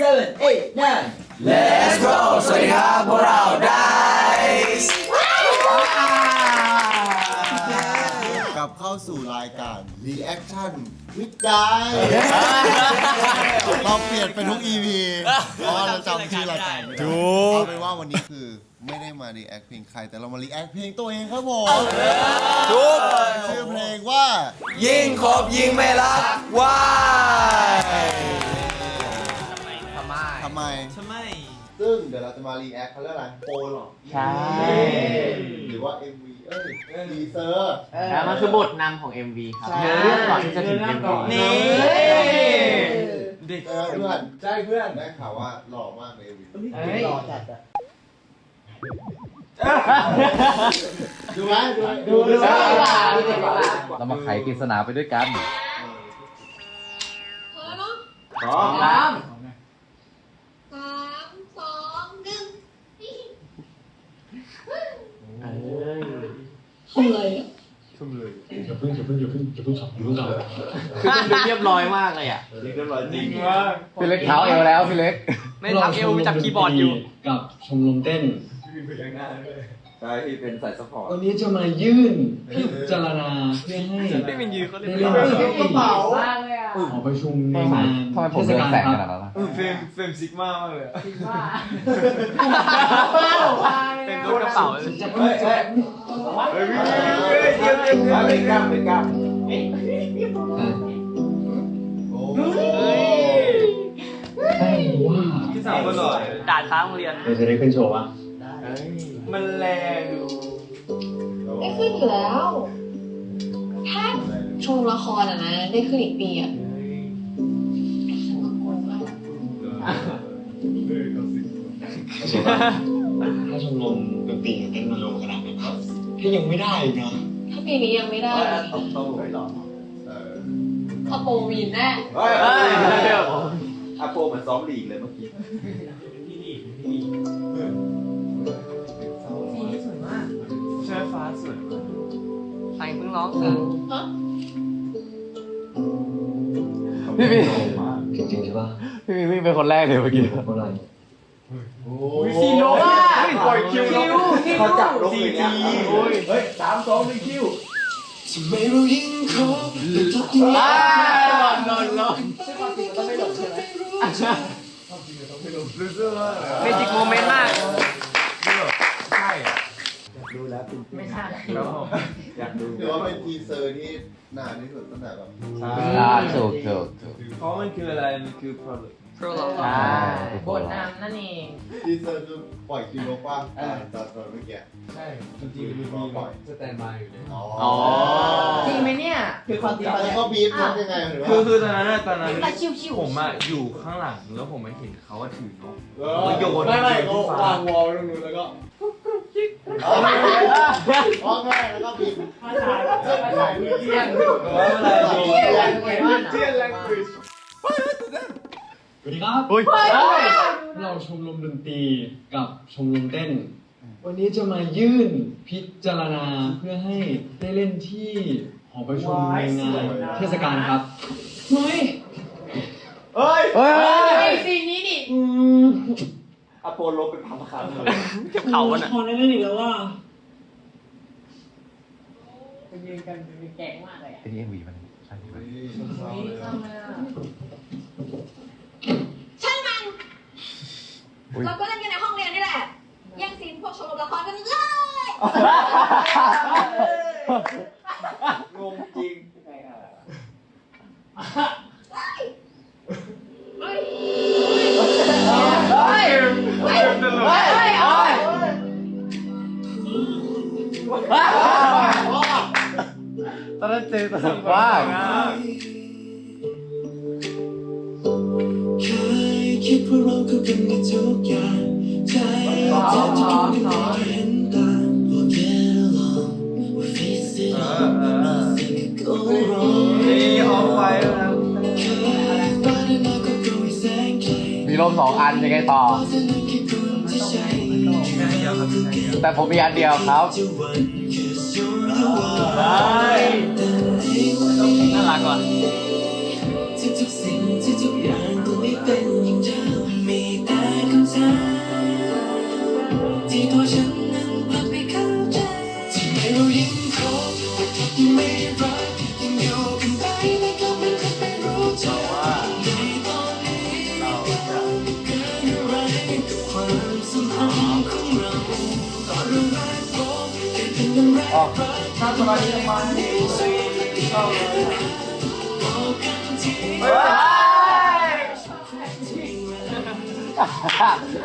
seven eight nine Let's go สวัสดีครับพวกเราได้ กลับเข้าสู่รายการ Reaction วิดได้เราเปลี่ยนเป็นทุก EP เพราะว่าเราจำชื่อรายการไม่ได้เอาเป็นว่าวันนี้คือไม่ได้มา React เพลงใคร แต่เรามา React เพลงตัวเองครับผมทุกชื่อเพลงว่า ยิงครบยิงไม่รักว้ายทำ ไมทำไมทำไม ซึ่งเดี๋ยวเราจะมา React เขาเรียกอะไรโปรหรอใช่ หรือว่า MV เอ้ยทีเซอร์ แล้วมันคือบทนำของ MV ครับเนื้อเรื่องก่อนที่จะถึง MV นี่ เด็ก เออเพื่อนใช่เพื่อนได้ข่าวว่าหล่อมากใน MV เฮ้ย รอจัดอะ ดูไหมดูไหมดูดูเรามาไขปริศนาไปด้วยกันพอเนาะ พร้อม น้ สามสองหนึ่งำเอ้ย อะไรอะคือมันดูเรียบร้อยมากเลยอะนี่ก็ร้อยจริงพี่เล็กเท้าเอวแล้วพี่เล็กไม่ทับเอวจับคีย์บอร์ดอยู่ กับชมรมเต้นใช่ที่เป็นสายสปอร์ตวันนี้จะมายื่นพิจารณาเพื่อให้ไม่เป็นยืนเขาเลยได้เล่นที่กระเป๋าหอประชุมในทำไมงานทำไมผมเทศเรืองกาลแสงคขรับนาดนั้นล่ะเฟรมเฟรมซิกมามากเลยเป็นรูปกระเป๋าเลย พิ่งจะเฮ้ยเฮ้ยเฮ้ยเฮ้ยเฮ้ยเป็นกล้ามเป็นกล้ามโอ้ให้ว่าที่สามคนหน่อยด่านท้าโรงเรียนเราจะได้ขึ้นโชว์วะมันแรงดูได้ขึ้นอยู่แล้วถ้าชมละครอะนะได้ขึ้นอีกปีอะถ้าชมรมดนตรีเต้นมาลงขนาดนี้ครับ ถ้ายังไม่ได้อีกนะถ้าปีนี้ยังไม่ได้ต้องต้องหรอเออเอาโปรวีนแน่เฮ้ยเฮ้ยอาโปเหมือนซ้อมลีกเลยเมื่อกี้ใช่ฟ้าสวยมากใครเพิ่งร้องเออฮะพี่พี่จริงๆใช่ป่ะพี่พี่วิ่งเป็นคนแรกเลยเมื่อกี้เพราะอะไรโอ้ซีโนว่า ปล่อยคิวคิวคิวเขาจับลงเลยเนี่ยเฮ้ยสามสองหนึ่งคิวอ่านอนนอนนอนเมจิกโมเมนต์มากใช่อะไม่ใช่ครับผมอยากดูถือว่าเป็นทีเซอร์ที่นานที่สุดตั้งแต่แบบอ่าถูกถูกถูกเพราะมันคืออะไรมันคือ product โปรโลใช่ บทนำนั่นเองทีเซอร์คือปล่อยคิวลกว่าตอนตอนตอนเมื่อกี้ใช่จริงๆมันมีสแตนบายอยู่เลยอ๋ออ๋อ จริงไหมเนี่ย คือความจริงแล้วก็บีบมันยังไงหรือว่าคือคือตอนนั้นอะตอนนั้นแต่ชิวๆ ผมอะอยู่ข้างหลังแล้วผมไม่เห็นเขาว่าถือนกเออไม่ไม่เขาวางวอลตรงนู้นแล้วก็อ๋อง่ายแล้วก็บีบเจียนว่าอะไรดีเจียนแลงกุยส วัสดีครับอุ้ย เราชมรมดนตรีกับชมรมเต้น วันนี้จะมายื่นพิจารณาเพื่อให้ได้เล่นที่หอประชุมในงานเทศกาลครับเฮ้ยเฮ้ยเฮ้ยไอ้ซีนนี้ดิอืมอโปโลเป็นพันคำเลยเก็บเขาอะน่ะพอได้เล่นอีกแล้วว่ายืนกันเป็นแก๊งมากเลยไอ้นี่เอ็มวีมันใช่ไหม ช่างมันอุ๊ยเราก็เล่นกันในห้องเรียนนี่แหละแย่งซีนพวกชมรมละครกันเลย งงจริงเฮ้ยเฮ้ยเฮ้ยตลกเฮ้ยเฮ้ยตอนนั้นเจอตลกมาก กันในทุกอย่างใจเธอจะคงไม่ได้เห็นต่าง We'll get along We face it all Nothing could go wrong นี่ออฟไฟแล้วนะเคยฝันมาก็คงแสงไกลมีลมสองอันยังไงต่อเพราะเธอนั้นแค่คนที่ใช่แค่เดียวครับแค่เดียวแต่ผมมีอันเดียวครับจะหวัน Cause you're the one ได้แต่ในวันนี้น่ารักก่อน ที่ตัวฉันนั้นกลับไม่เข้าใจที่ไม่เรายังคงไม่ได้รักยังอยู่กันไปไม่กลับมันก็ไม่รู้จักในตอนนี้เกิดอะไรกับความสัมพันธ์ของเราตอนเแรกพบแค่เป็นแรกรักถ้าตอนนี้มันดีสุดเข้าเลยบอกกันที Ha ha!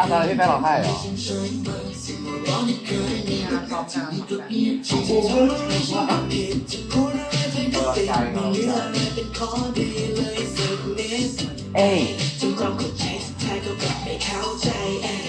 ร้องไห้เหรอเอ้ยว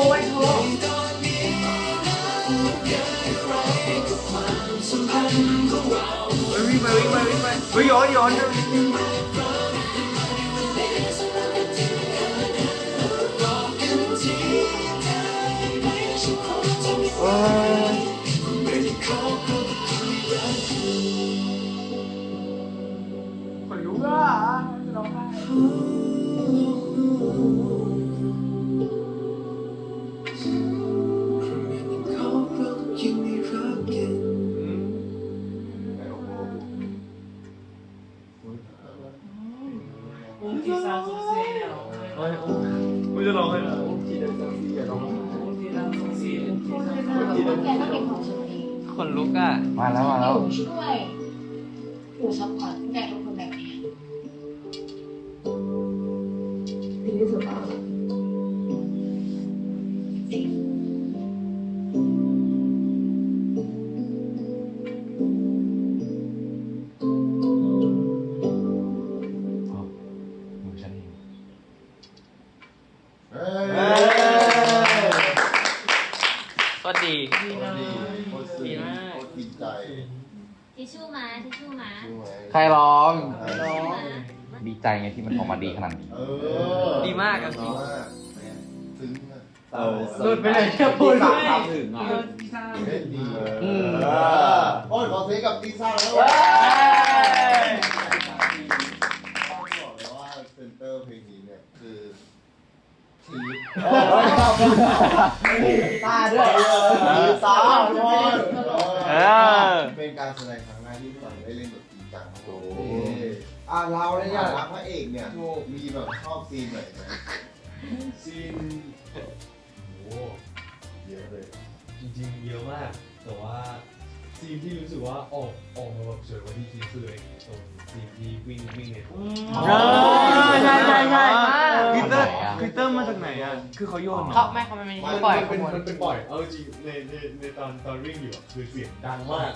วมาโชว์มาโชว์เฮ้ยวิ่งไปวิ่งไปวิ่งไปเฮ้ยย้อนย้อน ที่สร้างสุดเสียงเฮ้ยกูจะร้องให้นะที่ดังสังสีอย่าร้องที่ดังสังสีที่สร้างแกต้องเป็นของฉันเองคนลุกอะ มาแล้วมาแล้วหนูช่วยหนูซัพพอร์ต เออหลุดไปเลยเชื่พูดสามทำถึงอะเล่นดีเออโอ้ยขอเทกับตีซ่าแล้วเว้ยบอกเลยว่าเซนเตอร์เพลงนี้เนี่ยคือทีมตาด้วยสามคนเออ เป็นการแสดงครั้งแรกที่พี่ฝันได้เล่นแบบจริงจังโอ้โหอะเราเนี่ยฐานะพระเอกเนี่ยมีแบบชอบซีนไหนไหม ซีน โอ้เยอะเลย จริงๆ เยอะมาก แต่ว่าซีนที่รู้สึกว่าออกออกมาแบบสวยกว่าที่คิดคือไอ้ตรงซีนที่วิ่งวิ่งในทุ่งใช่ใช่ใช่ใช่กลิตเตอร์กลิตเตอร์มาจากไหนอะ คือเขาโยนเหรเขาอไม่เขาไม่ไม่มันปล่อยเป็นขบวนมันเป็นปล่อย เอาจริงในในในตอนตอนวิ่งอยู่อะคือเสียงดังมาก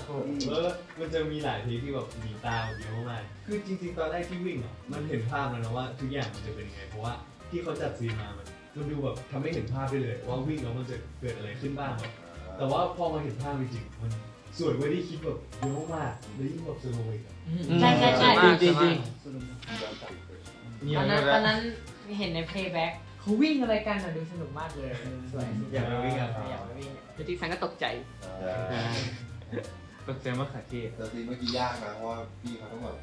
แล้วมันจะมีหลายทีที่แบบหนีตามเยอะมากๆคือจริง ๆ ตอนแรกที่วิ่งอะมันเห็นภาพแล้วนะว่าทุกอย่างมันจะเป็นยังไง เพราะว่าที่เขาจัดซีนมามัน มันดูแบบทำให้เห็นภาพได้เลยว่าวิ่งแล้วมันจะเกิดอะไรขึ้นบ้างแบบแต่ว่าพอมาเห็นภาพจริงๆมันสวยกว่าที่คิดแบบเยอะมากแล้วยิ่งแบบสโลว์อีกอะใช่ใช่ใช่จริงจริงตอนนั้นตอนนั้นเห็นในเพลย์แบ็กเขาวิ่งอะไรกันอะดูสนุกมากเลยสวยอยากไปวิ่งอะอยากไปวิ่งแล้วที่แฟนก็ตกใจตกใจมากค่ะที่แต่ซีนเมื่อกี้ยากนะเพราะว่าพี่เขาต้องแบบ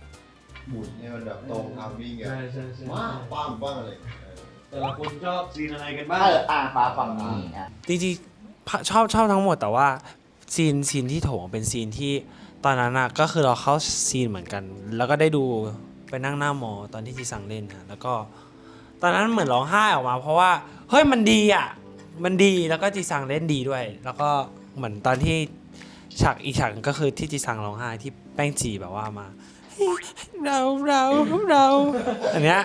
หมุนให้มันแบบตรงทามวิ่งไงใช่ใช่ใช่ว้าป้างป้างอะไรเออ แต่ละคนชอบซีนอะไรกันบ้างเอออะมาฝั่งนี้อะจริงๆชอบชอบทั้งหมดแต่ว่าซีนซีนที่โถงเป็นซีนที่ตอนนั้นอะก็คือเราเข้าซีนเหมือนกัน แล้วก็ได้ดูไปนั่งหน้ามอตอนที่จีซังเล่นนะแล้วก็ ตอนนั้นเหมือนร้องไห้ออกมา เพราะว่าเฮ้ยมันดีอะมันดีแล้วก็จีซังเล่นดีด้วย แล้วก็เหมือนตอนที่ฉากอีกฉากหนึ่งก็คือที่จีซังร้องไห้ที่แป้งจีแบบว่ามา เฮ้เราเราเราอันเนี้ย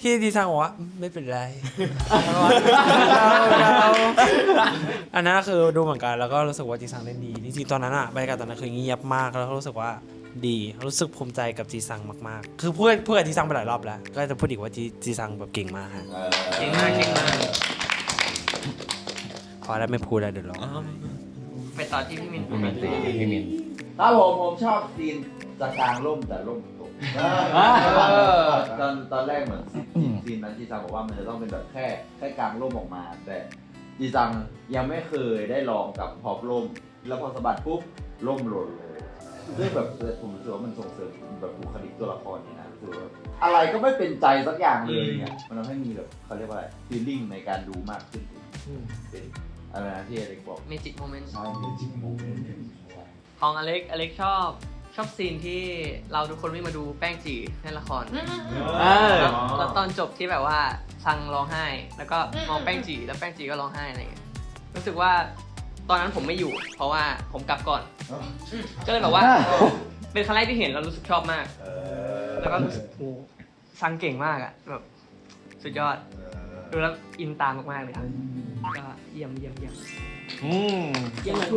ที่ดีซังบอกว่าไม่เป็นไรเราเราอันนั้นคือดูเหมือนกันแล้วก็รู้สึกว่าจีซังเล่นดีจริงๆตอนนั้นอะบรรยากาศตอนนั้นคือเงียบมากแล้วก็รู้สึกว่าดีรู้สึกภูมิใจกับจีซังมากๆ คือพูดพูดกับจีซังไปหลายรอบแล้ว ก็จะพูดอีกว่าจีจีซังแบบเก่งมากฮะเก่งมากเก่งมากพอแล้วไม่พูดแล้วเดี๋ยวร้องไห้ ไปต่อที่พี่มินพี่มินสิพี่มินถ้าผมผมชอบซีน จะกลางร่มแต่ร่มตกตอนตอนแรกเหมือนซีนซีนนั้นจีซังบอกว่ามันจะต้องเป็นแบบแค่แค่กลางร่มออกมา แต่จีซังยังไม่เคยได้ลองกับพอบร่ม แล้วพอสะบัดปุ๊บร่มหล่นเลยซึ่งแบบผมรู้สึกว่ามันส่งเสริมแบบบุคลิกตัวละครนี่นะรู้สึกว่าอะไรก็ไม่เป็นใจสักอย่างเลยเนี่ยมันทำให้มีแบบเขาเรียกว่าอะไรฟีลลิ่งในการดูมากขึ้นเป็นอะไรนะที่อเล็กบอกเมจิกโมเมนต์ใช่เป็นจริงโมเมนต์ของอเล็กอเล็กชอบ ชอบซีนที่เราทุกคนวิ่งมาดูแป้งจีในละครเออแล้วแล้วตอนจบที่แบบว่าซังร้องไห้ แล้วก็มองแป้งจีแล้วแป้งจีก็ร้องไห้อะไรอย่างเงี้ยรู้สึกว่าตอนนั้นผมไม่อยู่ เพราะว่าผมกลับก่อนก็เลยแบบว่า เป็นครั้งแรกที่เห็นแล้วรู้สึกชอบมาก แล้วก็รู้สึกโอ้ซังเก่งมากอะแบบสุดยอดดูแล้วอินตามมากๆเลยครับก็เยี่ยมเยี่ยมเยี่ยมอืมเยี่ยมเลย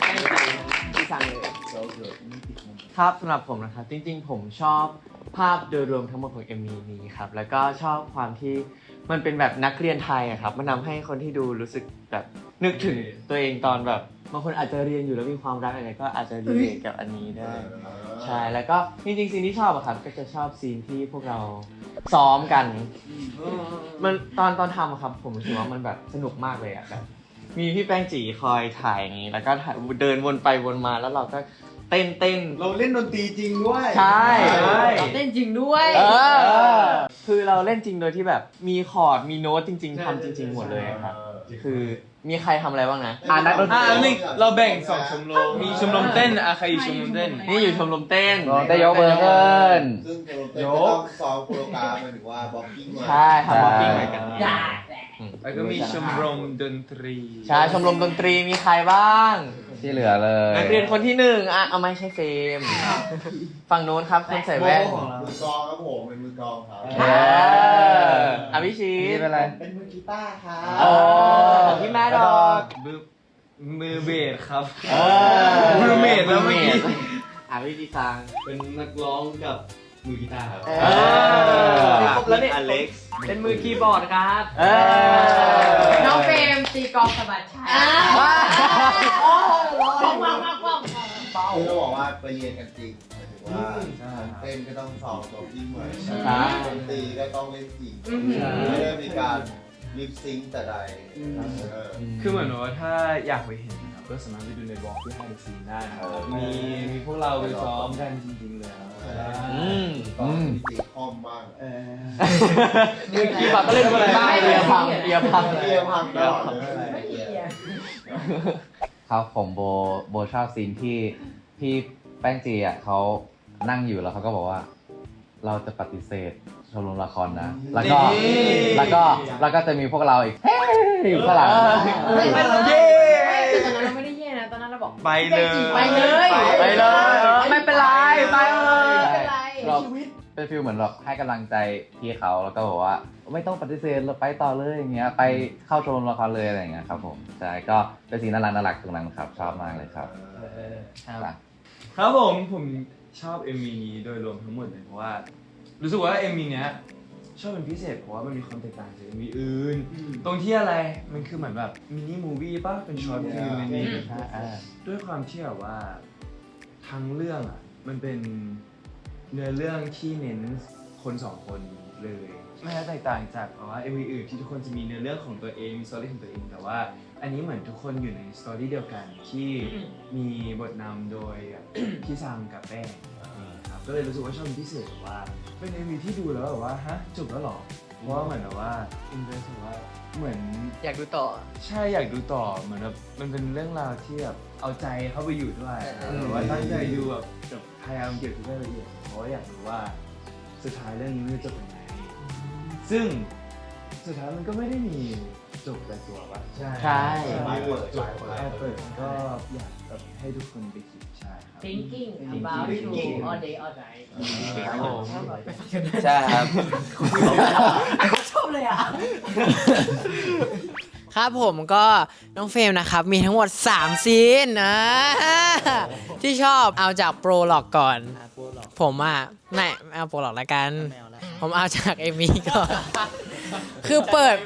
แป้งจีที่ซังเลย ครับสำหรับผมนะครับจริงๆ ผมชอบภาพโดยรวมทั้งหมดของ MV นี้ครับแล้วก็ชอบความที่มันเป็นแบบนักเรียนไทยอะครับมันทำให้คนที่ดูรู้สึกแบบนึกถึงตัวเองตอนแบบบางคนอาจจะเรียนอยู่แล้วมีความรักอะไรก็อาจจะรีเลทกับอันนี้ได้ใช่แล้วก็จริงๆซีนที่ชอบอะครับก็จะชอบซีนที่พวกเราซ้อมกัน มันตอนตอนทำอะครับ ผมรู้สึกว่ามันแบบสนุกมากเลยอะแบบมีพี่แป้งจีคอยถ่ายอย่างนี้ แล้วก็ถ่ายเดินวนไปวนมาแล้วเราก็ เต้นเต้น เราเล่นดนตรีจริงด้วยใช่เต้นจริงด้วย เออ คือเราเล่นจริงโดยที่แบบมีคอร์ดมีโน้ตจริง ๆทำจริง ๆ หมดเลยอะครับ คือมีใครทำอะไรบ้างนะอ่านักดนตรีอ่านี่เราแบ่งสองชมรมมีชมรมเต้นอะใครอยู่ชมรมเต้น นี่อยู่ชมรมเต้นได้ยกเบอร์เกินซึ่งโปรเต้นก็ต้องซ้อมโปรแกรมหมายถึงว่าบล็อกกิ้งมาใช่ทำบล็อกกิ้งไว้กันได้ แล้วก็มีชมรมดนตรี ใช่ชมรมดนตรีมีใครบ้าง ที่เหลือเลยนักเรียนคนที่หนึ่งอะเอาไม่ใช่เฟรมฝั่งโน้นครับคนใส่แว่นมือกลองครับผมเป็นมือกลองครับเอออภิชินี่ตเป็นอะไร เป็นมือกีตาร์ครับโอ้พี่แม่ดอกมือมือเบสครับเออมือเบสแล้วเมื่อกี้อะพี่ดีซังเป็นนักร้องกับ มือกีตาร์ครับ เออครบแล้วเนี่ย อเล็กซ์เป็นมือคีย์บอร์ดครับเออ น้องเฟรมตีกลองสะบัดชัยคือเราบอกว่าไปเรียนกันจริงหมายถึงว่าเต้นก็ต้องซ้อมบล็อกกิ้งมาดนตรีก็ต้องเล่นจริงไม่ได้มีการลิปซิงค์แต่ใดเออ คือเหมือนว่าถ้าอยากไปเห็นนะครับ ก็สามารถไปดูในบล็อกที่ไฮซีนได้นะครับมีมีพวกเราไปซ้อมกันจริงๆเลยครับอืมตอนจริงๆคอมมากมือคีย์บอร์ดก็เล่นมือบ้าเอียพังเอียพังเรียพังตลอดเลยไม่เกี่ยวครับผมโบโบชอบซีนที่พี่แป้งจีอะเขานั่งอยู่แล้วเขาก็บอกว่า เราจะปฏิเสธชมรมละครนะ แล้วก็แล้วก็แล้วก็จะมีพวกเราอีกเฮ้ยอยู่ข้างหลังเฮ้ยเย้ บอกไปเลยไปเลยไปเลยเออไม่เป็นไรไปเลยไม่เป็นไรเราเป็นฟิลเหมือนแบบให้กำลังใจพี่เขาแล้วก็บอกว่า ไม่ต้องปฏิเสธเราไปต่อเลยอย่างเงี้ยไปเข้าชมรมละครเลยอะไรอย่างเงี้ยครับผมใช่ก็เป็นซีนน่ารักน่ารักตรงนั้นครับชอบมากเลยครับครับครับผมผมชอบ MV นี้โดยรวมทั้งหมดเลยเพราะว่า รู้สึกว่า MV เนี้ย ชอบเป็นพิเศษเพราะว่ามันมีความแตกต่างจาก MV อื่น ตรงที่อะไรมันคือเหมือนแบบมินิมูวี่ป่ะเป็นช็อตฟิล์มมินิด้วยความที่แบบว่าทั้งเรื่องอะมันเป็นเนื้อเรื่องที่เน้นคนสองคนเลยไม่ได้แตกต่างจากแบบว่า MV อื่นที่ทุกคนจะมีเนื้อเรื่องของตัวเองมีสตอรี่ของตัวเองแต่ว่า อันนี้เหมือนทุกคนอยู่ในสตอรี่เดียวกันที่มีบทนำโดยพี่ซังกับแป้งครับ ก็เลยรู้สึกว่าชอบเป็นพิเศษแบบว่า เป็น MV ที่ดูแล้วแบบว่าฮะจบแล้วเหรอเพราะว่าเหมือนแบบว่าอินเทอร์ว่าเหมือนอยากดูต่อ ใช่อยากดูต่อเหมือนแบบมันเป็นเรื่องราวที่แบบเอาใจเข้าไปอยู่ด้วยเออ แบบว่าตั้งใจดูแบบแบบพยายามเก็บทุกรายละเอียดเพราะว่าอยากรู้ว่าสุดท้ายเรื่องนี้มันจะจบยังไงซึ่งสุดท้ายมันก็ไม่ได้มีจบแต่ตัววะใช่ ใช่จบปลายเปิดก็อยากแบบให้ทุกคนไปคิดใช่ thinking about you all day all night ครับผมไปฟังกันได้ใช่ครับ ชอบเลยอะ ครับผมก็น้องเฟรมนะครับ มีทั้งหมด 3 ซีนนะที่ชอบเอาจากโปรหลอกก่อน ผมอะไม่ไม่เอาโปรหลอกละกัน ผมเอาจากเอมีก่อน คือเปิด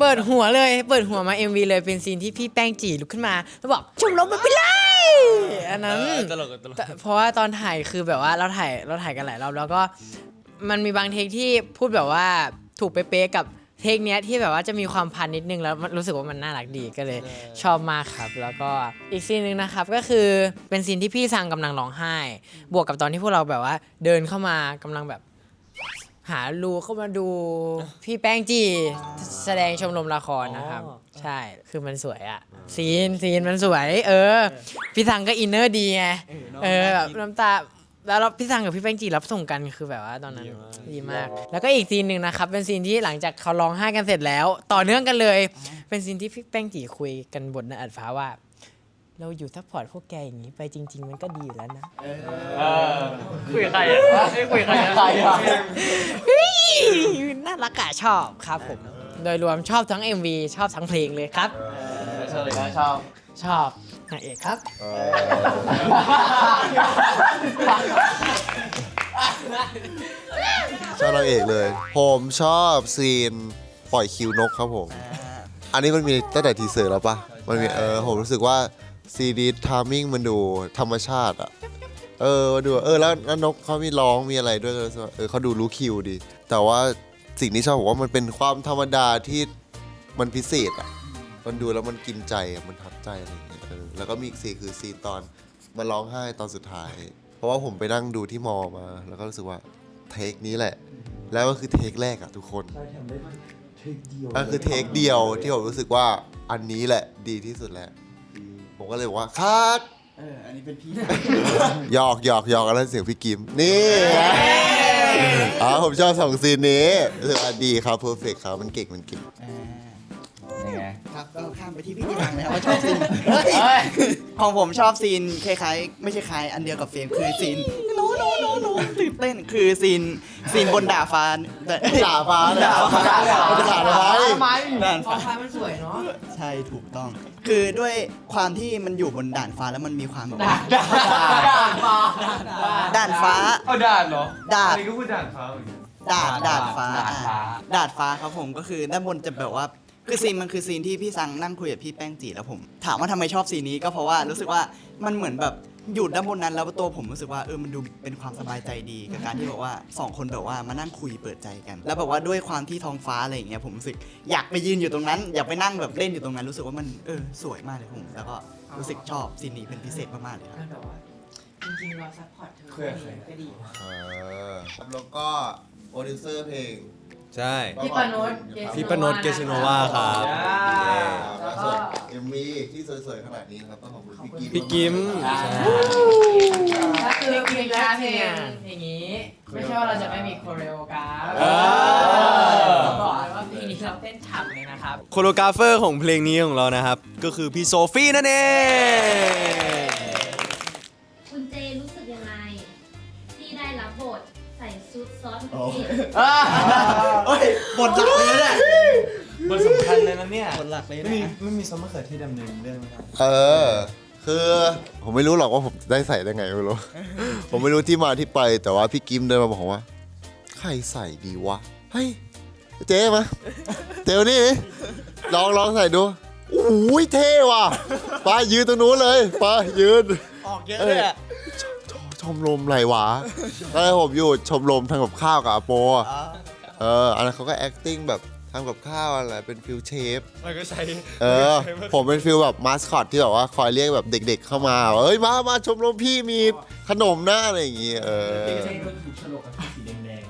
เปิดหัวเลย เปิดหัวมา MV เลยเป็นซีนที่พี่แป้งจีลุกขึ้นมาแล้วบอกชมรมมันไปเลยอันนั้น ตลกตลก แต่เพราะว่าตอนถ่ายคือแบบว่าเราถ่ายเราถ่ายกันหลายรอบแล้วก็มันมีบางเทคที่พูดแบบว่าถูกเป๊ะๆกับเทคเนี้ยที่แบบว่าจะมีความพันนิดนึงแล้วมันรู้สึกว่ามันน่ารักดีก็เลย ชอบมากครับ แล้วก็อีกซีนหนึ่งนะครับก็คือเป็นซีนที่พี่ซังกำลังร้องไห้ บวกกับตอนที่พวกเราแบบว่า เดินเข้ามากำลังแบบ หารูเข้ามาดูพี่แป้งจีแสดงชมรมละครนะครับใช่คือมันสวยอะซีนซีนมันสวย เออ พี่ซังก็อินเนอร์ดีไงเออแบบน้ำตาแล้วเราพี่ซังกับพี่แป้งจีรับส่งกันคือแบบว่าตอนนั้นดีมาก แล้วก็อีกซีนหนึ่งนะครับ เป็นซีนที่หลังจากเขาร้องไห้กันเสร็จแล้ว ต่อเนื่องกันเลย เป็นซีนที่พี่แป้งจีคุยกันบนหน้าอัดฟ้าว่า เราอยู่ซัพพอร์ตพวกแกอย่างนี้ไปจริง ๆ มันก็ดีอยู่แล้วนะ คุยกับใครอะไม่คุยกับใครอะเฮ้ยน่ารักอะชอบครับผม โดยรวมชอบทั้ง MV ชอบทั้งเพลงเลยครับ ชอบเลยนะชอบชอบนางเอกครับ ชอบนางเอกเลย ผมชอบซีนปล่อยคิวนกครับผม อันนี้มันมีตั้งแต่ทีเซอร์แล้วปะมันมีเออผมรู้สึกว่า ซีดีทามมิ่งมันดูธรรมชาติอะเออมาดูเออแล้วแล้วนกเขามีร้องมีอะไรด้วยก็รู้สึกว่าเออเขาดูรู้คิวดี แต่ว่าสิ่งที่ชอบผมว่ามันเป็นความธรรมดาที่มันพิเศษอะมันดูแล้วมันกินใจอะมันทัดใจอะไรอย่างเงี้ยเออแล้วก็มีอีกซีนคือซีนตอนมาร้องไห้ตอนสุดท้าย เพราะว่าผมไปนั่งดูที่มอมา แล้วก็รู้สึกว่าเทคนี้แหละ แล้วก็คือเทคแรกอะทุกคนก็คือเทคเดียวที่ผมรู้สึกว่าอันนี้แหละดีที่สุดแล้ว ผมก็เลยบอกว่าคัดเออ อันนี้เป็นพี่หยอกหยอกหยอกแล้วเสียงพี่กิม นี่นะอ๋อผมชอบสองซีนนี้รู้สึกว่าดีครับเพอร์เฟกครับมันเก่งมันเก่งนี่ไงครับก็ข้ามไปที่พี่ที่ทางนะครับว่าชอบซีนเฮ้ยของผมชอบซีนคล้ายๆ ไม่ใช่คล้ายอันเดียวกับเฟรมคือซีน โนโนโนโนตื่นเต้นคือซีนซีนบนดาดฟ้าด่าฟ้าเลยด่าฟ้าด่าฟ้าทำไมด่านท้อฟ้าฟ้ามันสวยเนาะใช่ถูกต้อง คือด้วยความที่มันอยู่บนด่านฟ้าแล้วมันมีความแบบด่าด่าด่าฟ้าด่านฟ้าเอาด่านเหรอด่านนนี้ก็พูดด่านฟ้าเหมือนกันดาดดาดฟ้าดาดฟ้าดาดฟ้าครับผมก็คือด้านบนจะแบบว่าคือซีนมันคือซีนที่พี่ซังนั่งคุยกับพี่แป้งจีแล้วผม ถามว่าทำไมชอบซีนนี้ก็เพราะว่ารู้สึกว่ามันเหมือนแบบ อยู่ด้านบนนั้นแล้วตัวผมรู้สึกว่าเออมันดูเป็นความสบายใจดีกับการที่แบบว่าสองคนแบบว่ามานั่งคุยเปิดใจกัน แล้วแบบว่าด้วยความที่ท้องฟ้าอะไรอย่างเงี้ยผมรู้สึกอยากไปยืนอยู่ตรงนั้น อยากไปนั่งแบบเล่นอยู่ตรงนั้นรู้สึกว่ามันเออสวยมากเลยผมแล้วก็รู้สึกชอบซีนนี้เป็นพิเศษมากๆเลยครับมันแบบว่าจริงๆเราซัพพอร์ตเธอเคยเคยก็ดี เออแล้วก็โปรดิวเซอร์เพลง ใช่ พี่ปาโนตพี่ปาโนตเกสโนวาครับแล้วส่วนเอ็มวีที่สวยๆขนาดนี้ครับต้องขอบคุณพี่กิมพี่กิมถ้าคือเพลงแรกเพลงอย่างนี้ ไม่ใช่ว่าเราจะไม่มีโคเรโอกราฟเออ บอกเลยว่าเพลงนี้เราเต้นฉ่ำเลยนะครับ โคโรกราฟเฟอร์ของเพลงนี้ของเรานะครับ ก็คือพี่โซฟี่นั่นเอง เผ็ดเฮ้ยบทหลักเลยนะบทสำคัญเลยนะเนี่ยบทหลักเลยไม่นะมีไม่มีซอสมะเขือเทศดำเนินเรื่องไหมครับเออ คือผมไม่รู้หรอกว่าผมได้ใส่ได้ไงไม่รู้ ผมไม่รู้ที่มาที่ไปแต่ว่าพี่กิมเดินมาบอกว่า ใครใส่ดีวะ เฮ้ย เจ๊มาเจ๊มานี่ดิลองลองใส่ดูโอ้ยเท่ว่ะไปยืนตรงนู้นเลยไปยืน ออกเยอะเลย อะชมรมไรวะตอนแรกผมอยู่ชมรมทำกับข้าวกับอาโปอะเออ อันนั้นเขาก็ acting แบบทำกับข้าวอะไรเป็นฟิลเชฟ มันก็ใช้เออผมเป็นฟิลแบบมาสคอตที่แบบว่าคอยเรียกแบบเด็ก ๆ เข้ามาว่าเอ้ยมามาชมรมพี่มีขนมนะอะไรอย่างงี้เออถูกฉลกกับสีแดง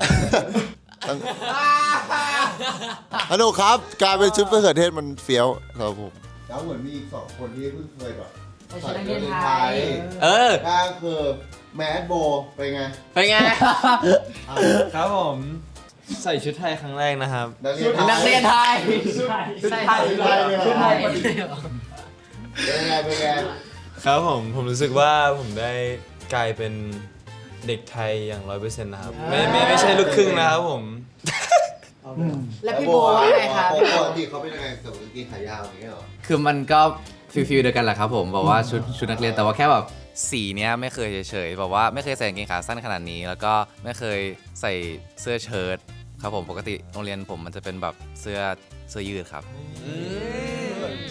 สนุกครับ การเป็นชุดมะเขือเทศมันเฟี้ยวครับผม แล้วเหมือนมีอีกสองคนที่เพิ่งเคยแบบ ไปใช้นักเรียนไทยเออ ก็คือแมดโบเป็นไงเป็นไงครับผม ใส่ชุดไทยครั้งแรกนะครับ นักเรียนไทยนักเรียนไทยชุดไทยชุดไทยชุดไทย เป็นไงเป็นไงครับผมผมรู้สึกว่าผมได้กลายเป็นเด็กไทยอย่างร้อยเปอร์เซ็นต์นะครับไม่ไม่ไม่ใช่ลูกครึ่งนะครับผม แล้วพี่โบว่าไงครับปกติเขาเป็นยังไงกับกางเกงขายาวอย่างเงี้ยเหรอ คือมันก็ ฟิลฟิลเดียวกันแหละครับผมแบบว่าชุดชุดนักเรียนแต่ว่าแค่แบบสีเนี้ยไม่เคยเฉยๆแบบว่าไม่เคยใส่กางเกงขาสั้นขนาดนี้ แล้วก็ไม่เคยใส่เสื้อเชิ้ตครับผมปกติโรงเรียนผมมันจะเป็นแบบเสื้อเสื้อยืดครับ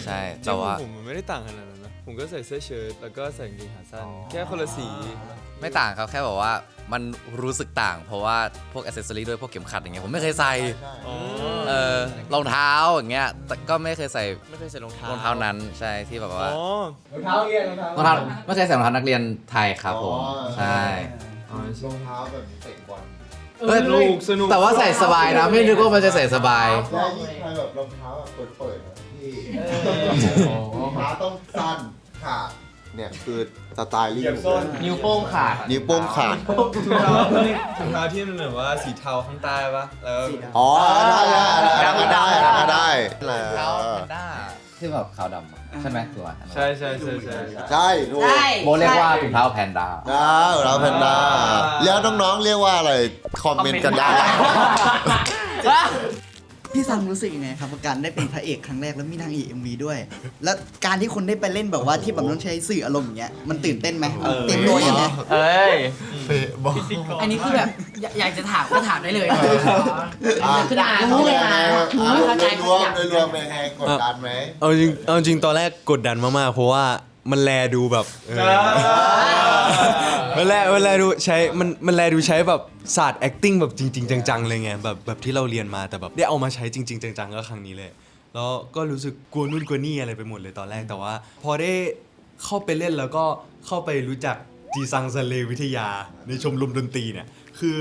ใช่แต่ว่า ผมมันไม่ได้ต่างขนาดนั้นนะ ผมก็ใส่เสื้อเชิ้ตแล้วก็ใส่กางเกงขาสั้น แค่คนละสีไม่ต่างครับแค่แบบว่ามันรู้สึกต่าง เพราะว่าพวกอ c เซสซอรี่ด้วยพวกเข็มขัดอย่างเงี้ยผมไม่เคยใส่อ๋อเออรองเท้าอย่างเงี้ยแต่ก็ไม่เคยใส่ไม่เคยใส่รองเท้ารองเท้านั้นใช่ที่แบบว่าอ๋อรองเท้าเรียนรองเท้ารองเท้าไม่เคยใส่รองเท้านักเรียนไทยครับผมอ๋อใช่อ๋อรองเท้าแบบเตะบอลเอ้ยสนุกสนุกแต่ว่าใส่สบายนะไม่นึกว่ามันจะใส่สบายแล้วยิ่งใครแบบรองเท้าแบบเปิดๆอะพี่รองเท้าต้องสั้น ขาดเนี่ยคือสไตล์ลิงเหยียบส้นนิ้วโป้งขาดนิ้วโป้งขาด ถุงเท้าถุงเท้าที่มันแบบว่าสีเทาข้างใต้ปะแล้วอ๋อได้ได้ได้ได้ได้ได้เท้าแพนด้าที่แบบขาวดำอะใช่ไหมถูกป่ะใช่ใช่ใช่ใช่ใช่ถูกใช่ โบเรียกว่าถุงเท้าแพนด้าได้เราแพนด้าแล้วน้องๆเรียกว่าอะไร คอมเมนต์กันได้ พี่ซังรู้สึกยังไงครับกับการได้เป็นพระเอกครั้งแรกแล้วมีนางเอกเอ็มวีด้วย แล้วการที่คุณได้ไปเล่นแบบว่าที่แบบต้องใช้สื่ออารมณ์อย่างเงี้ยมันตื่นเต้นไหมมันเต็มตัวยังไงเอ้ยอันนี้คือแบบอยากอยากจะถามก็ถามได้เลยอะคืออ่านรู้เลยนะอะเข้าใจโดยรวมอยากโดยรวมเป็นไงกดดันไหมเอาจริงเอาจริงตอนแรกกดดันมากๆเพราะว่ามันแลดูแบบเออ มันแลมันแลดูใช้มันมันแลดูใช้แบบศาสตร์ acting แบบจริง ๆ จังๆเลยไงแบบแบบที่เราเรียนมาแต่แบบได้เอามาใช้จริง ๆ จังๆก็ครั้งนี้เลย แล้วก็รู้สึกกลัวนู่นกลัวนี่อะไรไปหมดเลยตอนแรกแต่ว่า พอได้เข้าไปเล่นแล้วก็เข้าไปรู้จักจีซังซันเลวิทยาในชมรมดนตรีเนี่ยคือ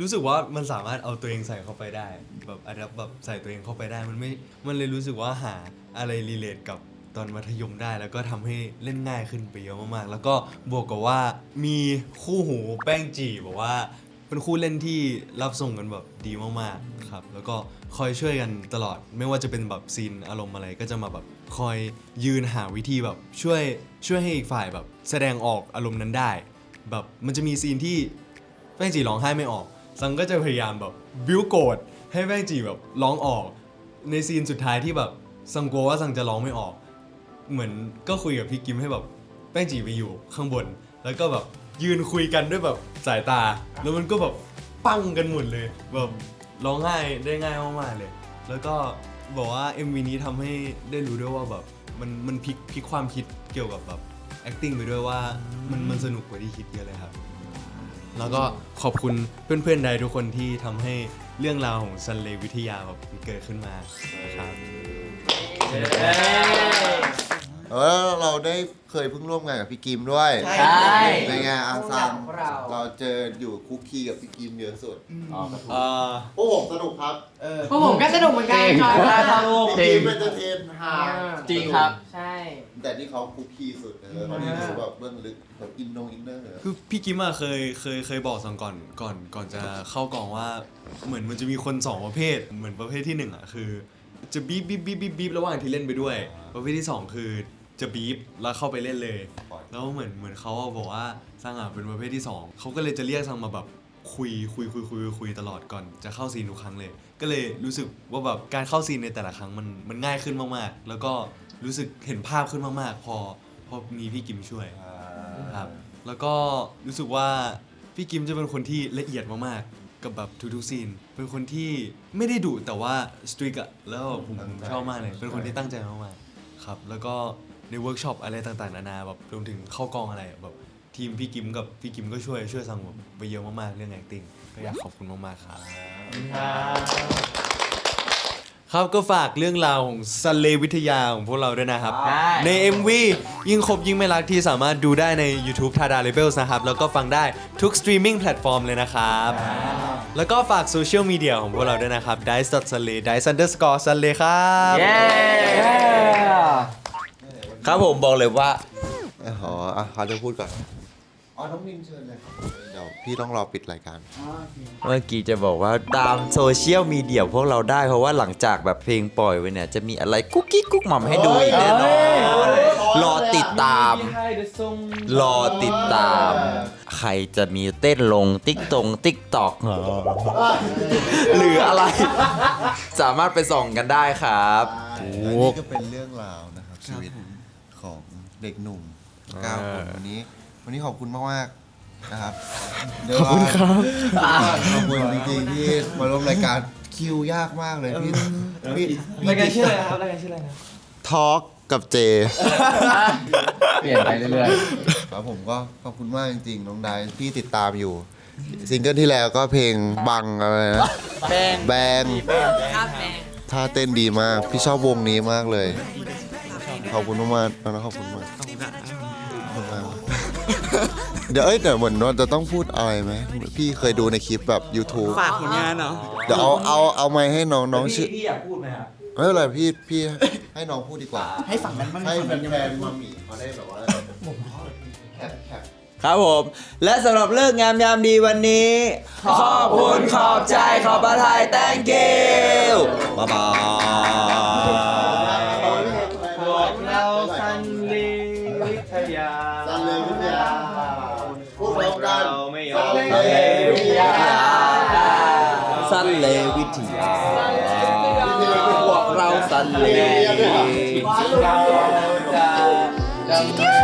รู้สึกว่ามันสามารถเอาตัวเองใส่เข้าไปได้ แบบอาจจะแบบใส่ตัวเองเข้าไปได้มันไม่มันเลยรู้สึกว่าหาอะไรรีเลทกับ ตอนมัธยมได้แล้วก็ทำให้เล่นง่ายขึ้นไปเยอะมากๆ แล้วก็บวกกับว่ามีคู่หูแป้งจีบอกว่า เป็นคู่เล่นที่รับส่งกันแบบดีมากๆครับ แล้วก็คอยช่วยกันตลอด ไม่ว่าจะเป็นแบบซีนอารมณ์อะไรก็จะมาแบบคอยยืนหาวิธีแบบช่วยช่วยให้อีกฝ่ายแบบแสดงออกอารมณ์นั้นได้ แบบมันจะมีซีนที่แป้งจีร้องไห้ไม่ออก ซังก็จะพยายามแบบบิวโกรธให้แป้งจีแบบร้องออก ในซีนสุดท้ายที่แบบซังกลัวว่าซังจะร้องไม่ออก เหมือนก็คุยกับพี่กิมให้แบบแป้งจีไปอยู่ข้างบน แล้วก็แบบยืนคุยกันด้วยแบบสายตา แล้วมันก็แบบปั้งกันหมดเลยแบบร้องไห้ได้ง่ายมากๆเลย แล้วก็บอกว่า MV นี้ทำให้ได้รู้ด้วยว่าแบบมันมันพลิกพลิกความคิดเกี่ยวกับแบบ acting ไปด้วยว่ามันมันสนุกกว่าที่คิดเยอะเลยครับ แล้วก็ขอบคุณเพื่อนๆใดทุกคนที่ทำให้เรื่องราวของซันเลวิทยาแบบเกิดขึ้นมาครับ เออเราได้เคยเพิ่งร่วมงานกับพี่กิมด้วยใช่เป็นไงอาซังพวกเรา เราเจออยู่คุกคีกับพี่กิมเยอะสุดเอ่อพวกผมสนุกครับพวกผมก็สนุกเหมือนกันครับพี่กิมเป็นเตอร์เทนฮาจริงครับ ใช่ แต่นี่เขาคุกคีสุดเลยเขาที่รู้แบบเบื้องลึกแบบอินโนอินเนอร์คือพี่กิมอะเคยเคยเคยบอกสังก่อนก่อนก่อนจะเข้ากองว่า เหมือนมันจะมีคนสองประเภท เหมือนประเภทที่หนึ่งอะคือ จะบีบบีบบีบบีบบีบระหว่างที่เล่นไปด้วย ประเภทที่สองคือ จะบีบแล้วเข้าไปเล่นเลย แล้วเหมือนเหมือนเขาอะบอกว่าซังอะเป็นประเภทที่สองเขาก็เลยจะเรียกซังมาแบบคุยคุยคุยคุยคุยตลอดก่อนจะเข้าซีนทุกครั้งเลย ก็เลยรู้สึกว่าแบบการเข้าซีนในแต่ละครั้งมันมันง่ายขึ้นมากๆ แล้วก็รู้สึกเห็นภาพขึ้นมากๆ พอพอมีพี่กิมช่วยครับแล้วก็รู้สึกว่าพี่กิมจะเป็นคนที่ละเอียดมากๆ กับแบบทุกๆซีน เป็นคนที่ไม่ได้ดุแต่ว่าสตรีกอะแล้วผมผมชอบมากเลยเป็นคนที่ตั้งใจมากๆครับ แล้วก็ ในเวิร์กช็อปอะไรต่างๆนานาแบบรวมถึงเข้ากองอะไรอะแบบทีมพี่กิมกับพี่กิมก็ช่วยช่วยสังแบบไปเยอะมากๆเรื่อง acting ก็อยากขอบคุณมากๆครับครับก็ฝากเรื่องราวของซันเลวิทยาของพวกเราด้วยนะครับได้ใน MV ยิ่งครบยิ่งไม่รักที่สามารถดูได้ใน YouTube t a d a Labels นะครับ แล้วก็ฟังได้ทุกสตรีมมิ่งแพลตฟอร์มเลยนะครับ แล้วก็ฝากโซเชียลมีเดียของพวกเราด้วยนะครับ dice s u n l a y dice underscore sunlay ครับเย้ ครับผมบอกเลยว่า อ๋ออะเขาจะพูดก่อน อ๋อน้องมินเชิญเลยครับเดี๋ยวพี่ต้องรอปิดรายการ เมื่อกี้จะบอกว่าตามโซเชียลมีเดียพวกเราได้เพราะว่าหลังจากแบบเพลงปล่อยไว้เนี่ย จะมีอะไรกุ๊กกิ๊กกุ๊กหม่ำให้ดูอีกแน่นอนรอติดตาม รอติดตาม ใครจะมีเต้นลงติ๊กตงติ๊กตอกหรืออะไร สามารถไปส่องกันได้ครับ และนี่ก็เป็นเรื่องราวนะครับชีวิตของ เด็กหนุ่มเก้าคนวันนี้ วันนี้ขอบคุณมากๆนะครับขอบคุณครับขอบคุณจริงๆที่มาร่วมรายการคิวยากมากเลยพี่พี่รายการชื่ออะไรครับรายการชื่ออะไรนะทอล์กกับเจ เปลี่ยนไปเรื่อยครับผมก็ขอบคุณมากจริงๆน้องไดพี่ติดตามอยู่ ซิงเกิลที่แล้วก็เพลงบังอะไรนะแบงแบง ครับแบงท่าเต้นดีมาก พี่ชอบวงนี้มากเลย ขอบคุณมากๆน้องๆขอบคุณมากขอบคุณมากเดี๋ยวเอ้ยเดี๋ยวเหมือนว่าจะต้องพูดอะไรไหมพี่เคยดูในคลิปแบบ YouTube ฝากผลงานเหรอเดี๋ยวเอาเอาเอาไม้ให้น้องน้องชื่อพี่อยากพูดไหมครับไม่เป็นไรพี่พี่ให้น้องพูดดีกว่า ให้ฝั่งนั้นบ้างให้แฟนๆมาหมีเขาได้แบบว่าแคปแคปครับผม และสำหรับเลิกงามยามดีวันนี้ ขอบคุณขอบใจขอบพระทัย thank you บ๊ายบาย พ